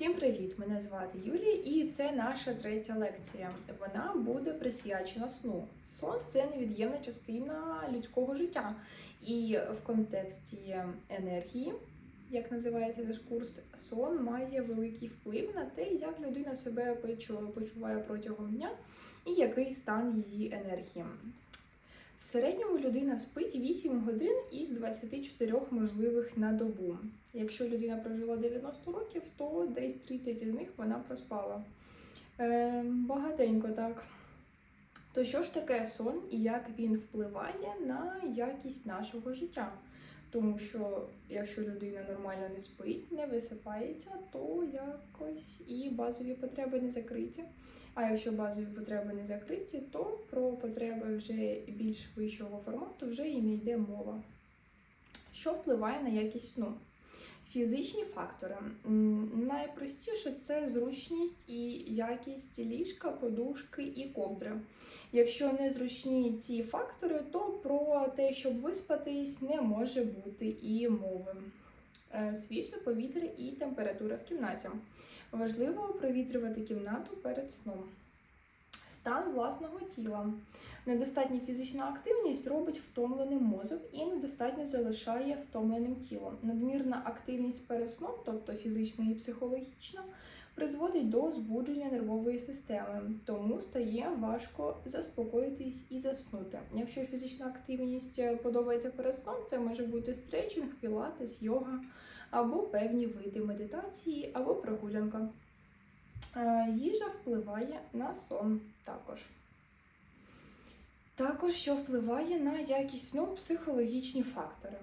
Всім привіт! Мене звати Юлія, і це наша третя лекція. Вона буде присвячена сну. Сон це невід'ємна частина людського життя. І в контексті енергії, як називається наш курс, сон має великий вплив на те, як людина себе почуває протягом дня і який стан її енергії. В середньому людина спить 8 годин із 24 можливих на добу. Якщо людина прожила 90 років, то десь 30 із них вона проспала. Е, багатенько так. То що ж таке сон і як він впливає на якість нашого життя? Тому що якщо людина нормально не спить, не висипається, то якось і базові потреби не закриті. А якщо базові потреби не закриті, то про потреби вже більш вищого формату вже і не йде мова. Що впливає на якість сну? Фізичні фактори. Найпростіше це зручність і якість ліжка, подушки і ковдри. Якщо не зручні ці фактори, то про те, щоб виспатись, не може бути і мови. Е, Свіже повітря і температура в кімнаті. Важливо провітрювати кімнату перед сном. Стан власного тіла. Недостатня фізична активність робить втомленим мозок і недостатньо залишає втомленим тіло. Надмірна активність перед сном, тобто фізична і психологічна, призводить до збудження нервової системи, тому стає важко заспокоїтись і заснути. Якщо фізична активність е, подобається перед сном, це може бути стретчинг, пілатес, йога або певні види медитації, або прогулянка. Е, Їжа впливає на сон також. Також, що впливає на якість сну, психологічні фактори.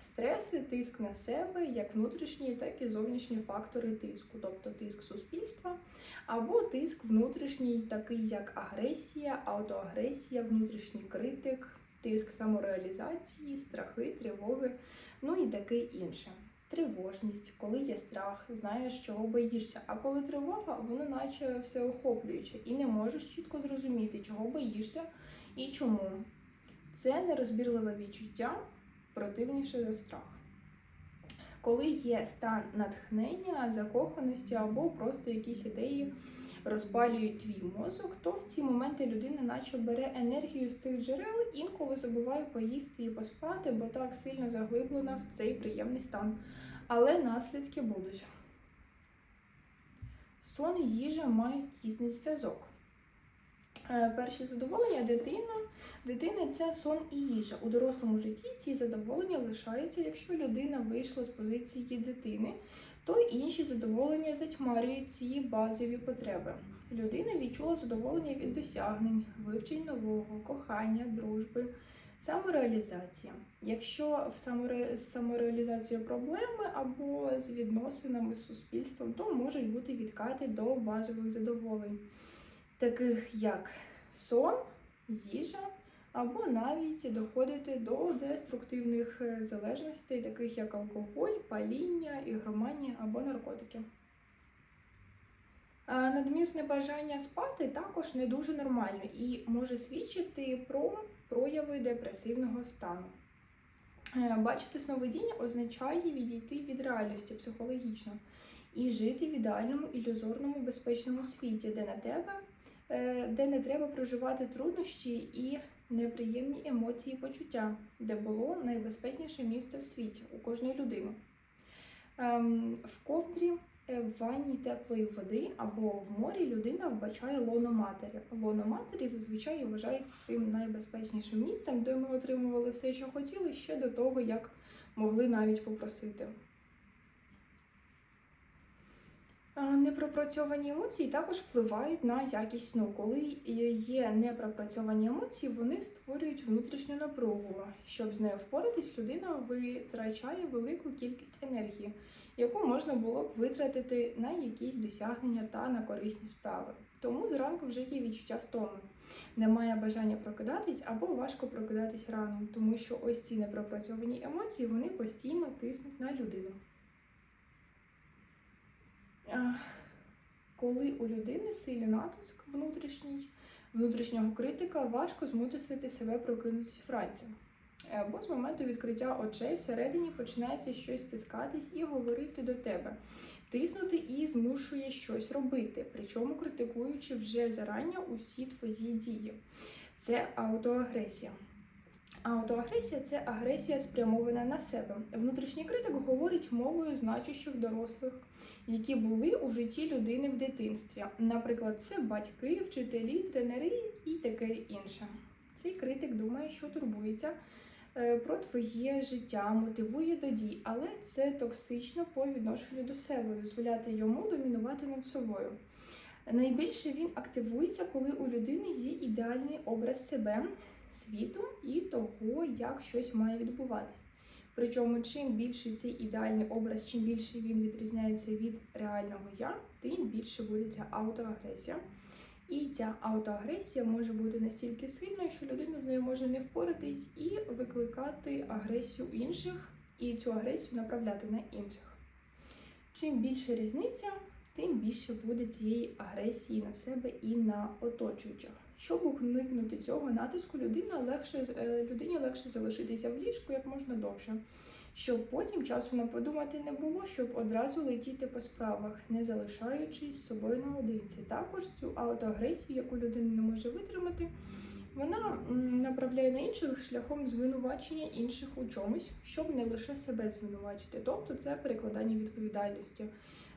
Стреси, тиск на себе, як внутрішні, так і зовнішні фактори тиску, тобто тиск суспільства, або тиск внутрішній, такий як агресія, аутоагресія, внутрішній критик, тиск самореалізації, страхи, тривоги, ну і таке інше. Тривожність, коли є страх, знаєш, чого боїшся. А коли тривога, воно наче всеохоплююче, і не можеш чітко зрозуміти, чого боїшся і чому. Це нерозбірливе відчуття противніше за страх. Коли є стан натхнення, закоханості або просто якісь ідеї розпалюють твій мозок, то в ці моменти людина наче бере енергію з цих джерел, інколи забуває поїсти і поспати, бо так сильно заглиблена в цей приємний стан. Але наслідки будуть. Сон і їжа мають тісний зв'язок. Е, Перші задоволення дитина. Дитини це сон і їжа. У дорослому житті ці задоволення лишаються, якщо людина вийшла з позиції дитини, то інші задоволення затьмарюють ці базові потреби. Людина відчула задоволення від досягнень, вивчень нового, кохання, дружби, самореалізація. Якщо в саморе... з самореалізацією проблеми або з відносинами з суспільством, то можуть бути відкати до базових задоволень, таких як сон, їжа, або навіть доходити до деструктивних е, залежностей, таких як алкоголь, паління, ігроманія або наркотики. Надмірне бажання спати також не дуже нормально і може свідчити про прояви депресивного стану. Е, Бачити сновидіння означає відійти від реальності психологічно і жити в ідеальному ілюзорному безпечному світі, де на тебе, е, де не треба проживати труднощі і неприємні емоції і почуття, де було найбезпечніше місце в світі у кожної людини. Ем, В ковдрі в ванні теплої води або в морі людина вбачає лоно матері. Лоно матері зазвичай вважається цим найбезпечнішим місцем, де ми отримували все, що хотіли, ще до того, як могли навіть попросити. А, Непропрацьовані емоції також впливають на якість сну. Коли є непропрацьовані емоції, вони створюють внутрішню напругу. Щоб з нею впоратись, людина витрачає велику кількість енергії, яку можна було б витратити на якісь досягнення та на корисні справи. Тому зранку вже є відчуття втоми. Немає бажання прокидатись або важко прокидатись рано, тому що ось ці непропрацьовані емоції вони постійно тиснуть на людину. Коли у людини сильний натиск внутрішній, внутрішнього критика, важко змусити себе прокинутися вранці. Або з моменту відкриття очей всередині починається щось стискатись і говорити до тебе. тиснути і змушує щось робити, причому критикуючи вже зарані усі твої дії. Це аутоагресія. Аутоагресія це агресія спрямована на себе. Внутрішній критик говорить мовою значущих дорослих, які були у житті людини в дитинстві. Наприклад, це батьки, вчителі, тренери і таке інше. Цей критик думає, що турбується е, про твоє життя, мотивує до дій, але це токсично по відношенню до себе, дозволяти йому домінувати над собою. Найбільше він активується, коли у людини є ідеальний образ себе, світу і того, як щось має відбуватись. Причому, чим більший цей ідеальний образ, чим більше він відрізняється від реального я, тим більше буде ця аутоагресія. І ця аутоагресія може бути настільки сильною, що людина з нею може не впоратись і викликати агресію інших, і цю агресію направляти на інших. Чим більше різниця, тим більше буде цієї агресії на себе і на оточуючих. Щоб уникнути цього натиску, людина легше, е, людині легше залишитися в ліжку як можна довше, щоб потім часу на подумати не було, щоб одразу летіти по справах, не залишаючись з собою наодинці. Також цю аутоагресію, яку людина не може витримати, вона направляє на інших шляхом звинувачення інших у чомусь, щоб не лише себе звинувачити. Тобто це перекладання відповідальності.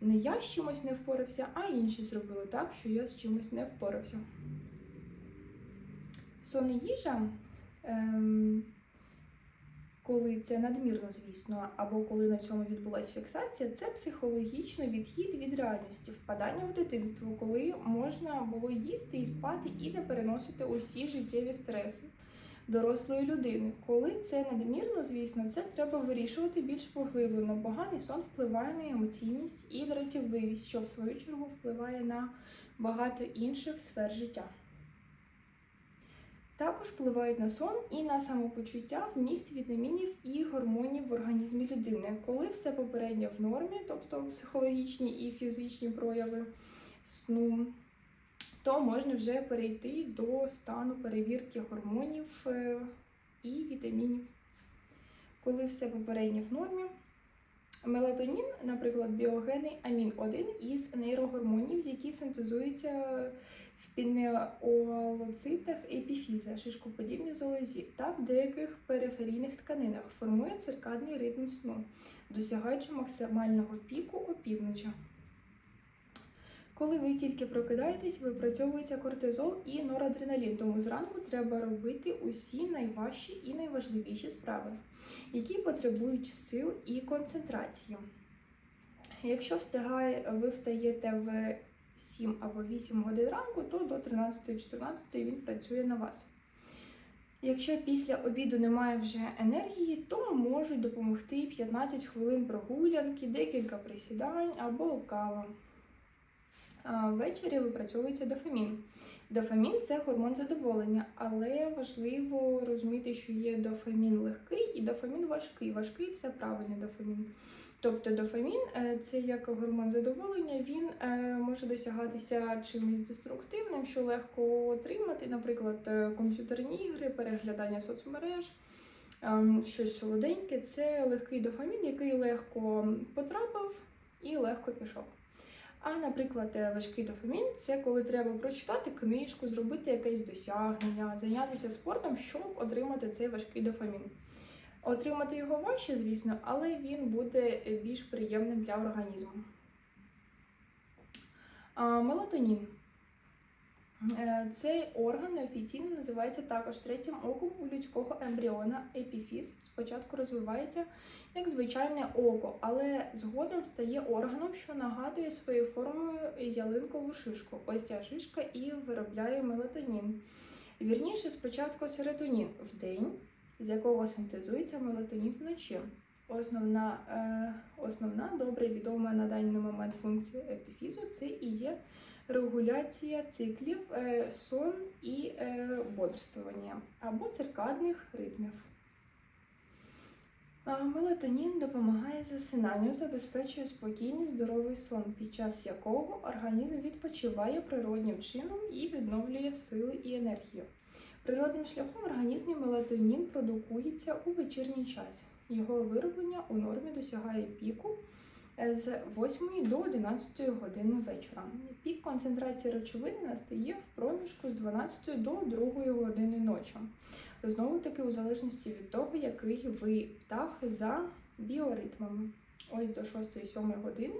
Не я з чимось не впорався, а інші зробили так, що я з чимось не впорався. Сон і їжа, ем, коли це надмірно, звісно, або коли на цьому відбулася фіксація, це психологічний відхід від реальності, впадання в дитинство, коли можна було їсти і спати і не переносити усі життєві стреси дорослої людини. Коли це надмірно, звісно, це треба вирішувати більш поглиблено. Поганий сон впливає на емоційність і дратівливість, що в свою чергу впливає на багато інших сфер життя. Також впливають на сон і на самопочуття вміст вітамінів і гормонів в організмі людини. Коли все попередньо в нормі, тобто психологічні і фізичні прояви сну, то можна вже перейти до стану перевірки гормонів е, і вітамінів. Коли все попередньо в нормі, мелатонін, наприклад, біогенний амін один із нейрогормонів, які синтезуються в пінеолоцитах епіфіза, шишкоподібній залозі та в деяких периферійних тканинах, формує циркадний ритм сну, досягаючи максимального піку опівночі. Коли ви тільки прокидаєтесь, випрацьовується кортизол і норадреналін, тому зранку треба робити усі найважчі і найважливіші справи, які потребують сил і концентрації. Якщо встигає, ви встаєте в 7 або 8 годин ранку, то до 13-14 він працює на вас. Якщо після обіду немає вже енергії, то можуть допомогти 15 хвилин прогулянки, декілька присідань або кава. Ввечері випрацьовується дофамін. Дофамін це гормон задоволення, але важливо розуміти, що є дофамін легкий і дофамін важкий. Важкий це правильний дофамін. Тобто дофамін е, це як гормон задоволення, він е, може досягатися чимось деструктивним, що легко отримати, наприклад, е, комп'ютерні ігри, переглядання соцмереж, щось солоденьке. Це легкий дофамін, який легко потрапив і легко пішов. А, наприклад, важкий дофамін це коли треба прочитати книжку, зробити якесь досягнення, зайнятися спортом, щоб отримати цей важкий дофамін. Отримати його важче, звісно, але він буде більш приємним для організму. Мелатонін. Е, Цей орган неофіційно називається також третім оком у людського ембріона епіфіз. Спочатку розвивається як звичайне око, але згодом стає органом, що нагадує своєю формою ялинкову шишку. Ось ця шишка і виробляє мелатонін. Вірніше, спочатку серотонін вдень, з якого синтезується мелатонін вночі. Основна, е, основна добре відома на даний момент функція епіфізу це і є регуляція циклів е, сон і е, бодрствування або циркадних ритмів. Мелатонін допомагає засинанню, забезпечує спокійний здоровий сон, під час якого організм відпочиває природнім чином і відновлює сили і енергію. Природним шляхом в організмі мелатонін продукується у вечірній час. Його вироблення у нормі досягає піку з 8 до 11 години вечора. Пік концентрації речовини настає в проміжку з 12 до 2 години ночі. Знову таки, у залежності від того, який ви птах за біоритмами. Ось до 6-7 години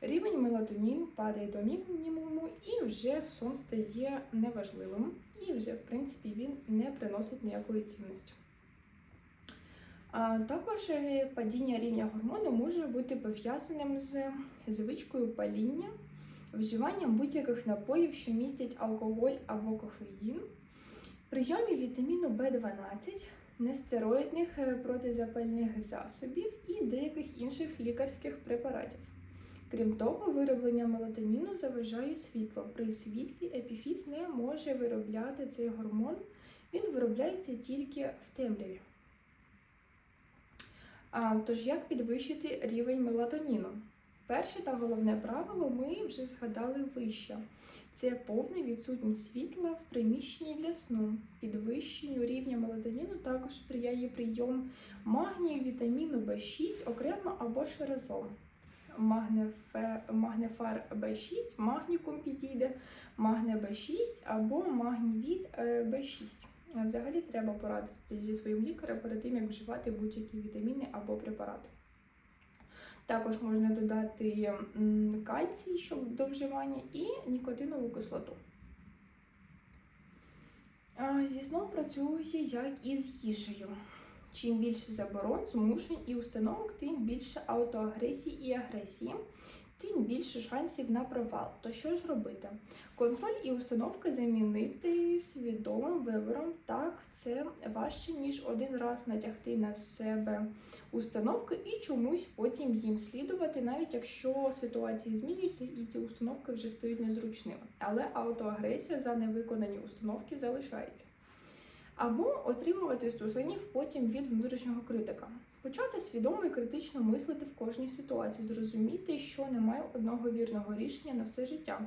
рівень мелатоніну падає до мінімуму і вже сон стає неважливим. І вже, в принципі, він не приносить ніякої цінності. Також е, падіння рівня гормону може бути пов'язаним з звичкою паління, вживанням будь-яких напоїв, що містять алкоголь або кофеїн, прийомі вітаміну В12, нестероїдних е, протизапальних засобів і деяких інших лікарських препаратів. Крім того, вироблення мелатоніну заважає світло. При світлі епіфіз не може виробляти цей гормон, він виробляється тільки в темряві. Тож, як підвищити рівень мелатоніну? Перше та головне правило ми вже згадали вище. Це повна відсутність світла в приміщенні для сну. Підвищенню рівня мелатоніну також сприяє прийом магнію, вітаміну В6 окремо або ж разом. Магнефар В6, магнікум підійде, магне В6 або магнівіт е, В6. Взагалі треба порадитися зі своїм лікарем перед тим, як вживати будь-які вітаміни або препарати. Також можна додати кальцій щоб до вживання і нікотинову кислоту. Зі сном працює як і з їжею. Чим більше заборон, змушень і установок, тим більше аутоагресії і агресії, тим більше шансів на провал. То що ж робити? Контроль і установки замінити свідомим вибором. Так, це важче, ніж один раз натягти на себе установки і чомусь потім їм слідувати, навіть якщо ситуації змінюються і ці установки вже стають незручними. Але аутоагресія за невиконані установки залишається. Або отримувати стусанів потім від внутрішнього критика. Почати свідомо і критично мислити в кожній ситуації, зрозуміти, що немає одного вірного рішення на все життя.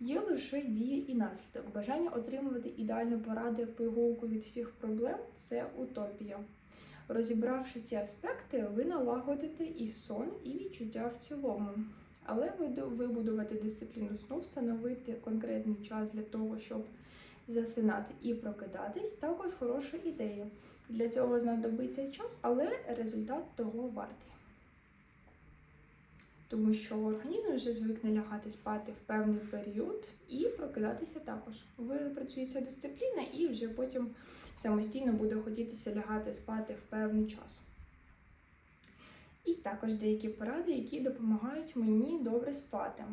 Є лише дія і наслідок. Бажання отримувати ідеальну пораду як пігулку від всіх проблем це утопія. Розібравши ці аспекти, ви налагодите і сон, і відчуття в цілому. Але вибудувати дисципліну сну, встановити конкретний час для того, щоб засинати і прокидатись, також хороша ідея. Для цього знадобиться час, але результат того вартий. Тому що організм вже звикне лягати спати в певний період і прокидатися також. Випрацюється дисципліна, і вже потім самостійно буде хотітися лягати спати в певний час. І також деякі поради, які допомагають мені добре спати.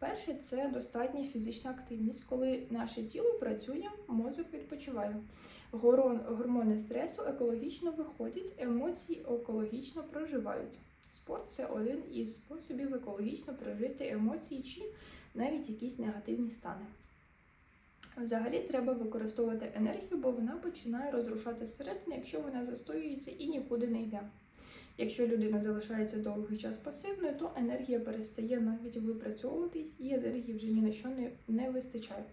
Перше це достатня фізична активність, коли наше тіло працює, мозок відпочиває. Гормони стресу екологічно виходять, емоції екологічно проживаються. Спорт це один із способів екологічно прожити емоції чи навіть якісь негативні стани. Взагалі треба використовувати енергію, бо вона починає розрушати зсередини, якщо вона застоюється і нікуди не йде. Якщо людина залишається довгий час пасивною, то енергія перестає навіть випрацьовуватись, і енергії вже ні на що не, не вистачає.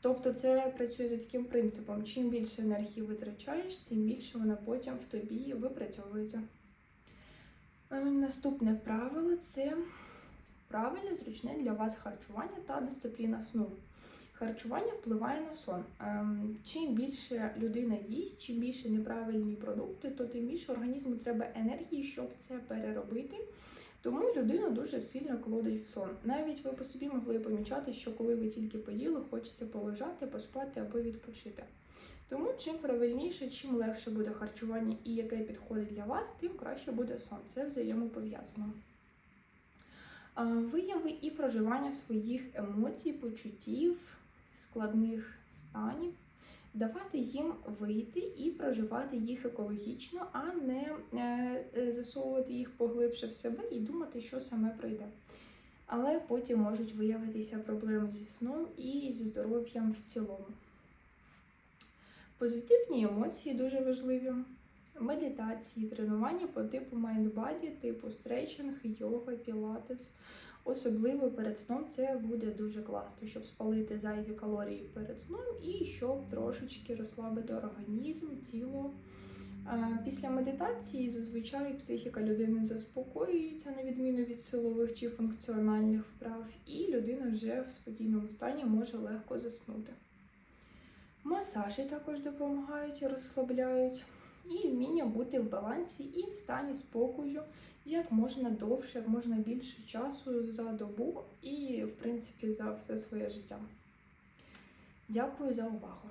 Тобто це працює за таким принципом: чим більше енергії витрачаєш, тим більше вона потім в тобі випрацьовується. Е, Наступне правило це правильне, зручне для вас харчування та дисципліна сну. Харчування впливає на сон. Ем, Чим більше людина їсть, чим більше неправильні продукти, то тим більше організму треба енергії, щоб це переробити. Тому людину дуже сильно колодить в сон. Навіть ви по собі могли помічати, що коли ви тільки поїли, хочеться полежати, поспати або відпочити. Тому чим правильніше, чим легше буде харчування і яке підходить для вас, тим краще буде сон. Це взаємопов'язано. Вияви і проживання своїх емоцій, почуттів, складних станів, давати їм вийти і проживати їх екологічно, а не е, е, засовувати їх поглибше в себе і думати, що саме прийде. Але потім можуть виявитися проблеми зі сном і зі здоров'ям в цілому. Позитивні емоції дуже важливі. Медитації, тренування по типу майндбаді, типу стретчинг, йога, пілатес. Особливо перед сном це буде дуже класно, щоб спалити зайві калорії перед сном і щоб трошечки розслабити організм, тіло, Після медитації зазвичай психіка людини заспокоюється на відміну від силових чи функціональних вправ, і людина вже в спокійному стані може легко заснути. Масажі також допомагають розслабляють, і вміння бути в балансі і в стані спокою як можна довше, як можна більше часу за добу і, в принципі, за все своє життя. Дякую за увагу!